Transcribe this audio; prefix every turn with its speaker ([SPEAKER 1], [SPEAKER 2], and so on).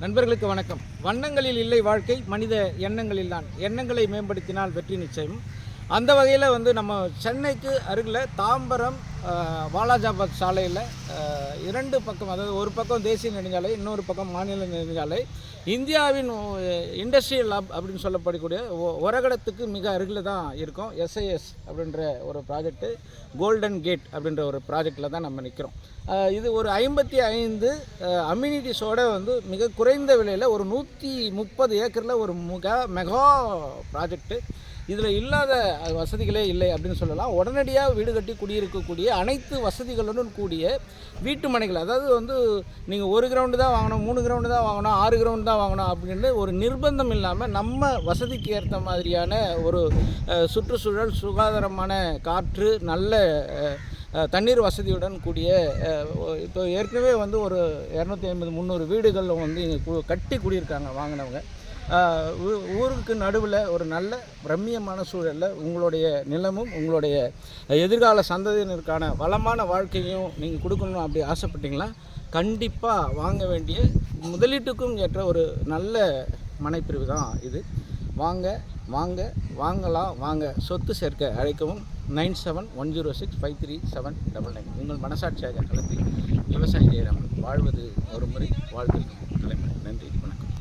[SPEAKER 1] நண்பர்களுக்கு வணக்கம். வண்ணங்களில் இல்லை வாழ்க்கை மனித எண்ணங்களில் தான். எண்ணங்களை மேம்படுத்தினால் வெற்றி நிச்சயம். அந்த வகையில் வந்து நம்ம சென்னைக்கு அருகில் தாம்பரம் வாலாஜாபாத் சாலையில் இரண்டு பக்கம் அதாவது ஒரு பக்கம் தேசிய நெடுஞ்சாலை இன்னொரு பக்கம் மாநில நெடுஞ்சாலை. இந்தியாவின் இண்டஸ்ட்ரியல் ஹப் அப்படின்னு சொல்லப்படக்கூடிய ஒ- ஒரகடத்துக்கு மிக அருகில் தான் இருக்கும். எஸ்ஐஎஸ் அப்படின்ற ஒரு ப்ராஜெக்ட்டு கோல்டன் கேட் அப்படின்ற ஒரு ப்ராஜெக்டில் தான் நம்ம நிற்கிறோம் இது ஒரு ஐம்பத்தி ஐந்து அம்யூனிட்டிஸோட வந்து மிக குறைந்த விலையில் ஒரு நூற்றி முப்பது ஏக்கரில் ஒரு முக மெகா ப்ராஜெக்ட்டு இதில் இல்லாத வசதிகளே இல்லை அப்படின்னு சொல்லலாம். உடனடியாக வீடு கட்டி குடியிருக்கக்கூடிய அனைத்து வசதிகளுடன் கூடிய வீட்டு மனைகள் அதாவது வந்து நீங்கள் ஒரு கிரவுண்டு தான் வாங்கணும் மூணு கிரவுண்டு தான் வாங்கணும் ஆறு கிரவுண்டு தான் வாங்கணும் அப்படின்னு ஒரு நிர்பந்தம் இல்லாமல் நம்ம வசதிக்கு ஏற்ற மாதிரியான ஒரு சுற்றுச்சூழல் சுகாதாரமான காற்று நல்ல தண்ணீர் வசதியுடன் கூடிய இப்போ ஏற்கனவே வந்து ஒரு இரநூத்தி ஐம்பது முந்நூறு வீடுகள் வந்து இங்கே கு- கட்டி குடியிருக்காங்க வாங்கினவங்க. ஊருக்கு நடுவில் ஒரு நல்ல பிரம்மியமான சூழலில் உங்களுடைய நிலமும் உங்களுடைய எதிர்கால சந்ததியினருக்கான வளமான வாழ்க்கையும் நீங்கள் கொடுக்கணும் அப்படி ஆசைப்பட்டீங்களா? கண்டிப்பாக வாங்க வேண்டிய முதலீட்டுக்கும் ஏற்ற ஒரு நல்ல மனைப்பிரிவு தான் இது. வாங்க வாங்க வாங்கலாம் வாங்க. சொத்து சேர்க்க அழைக்கவும் nine seven one zero six five three seven double nine. உங்கள் மனசாட்சியாக களத்தில் விவசாய ஜெயராமன் வாழ்வது ஒரு முறை வாழ்க்கை தலைமை நன்றி வணக்கம்.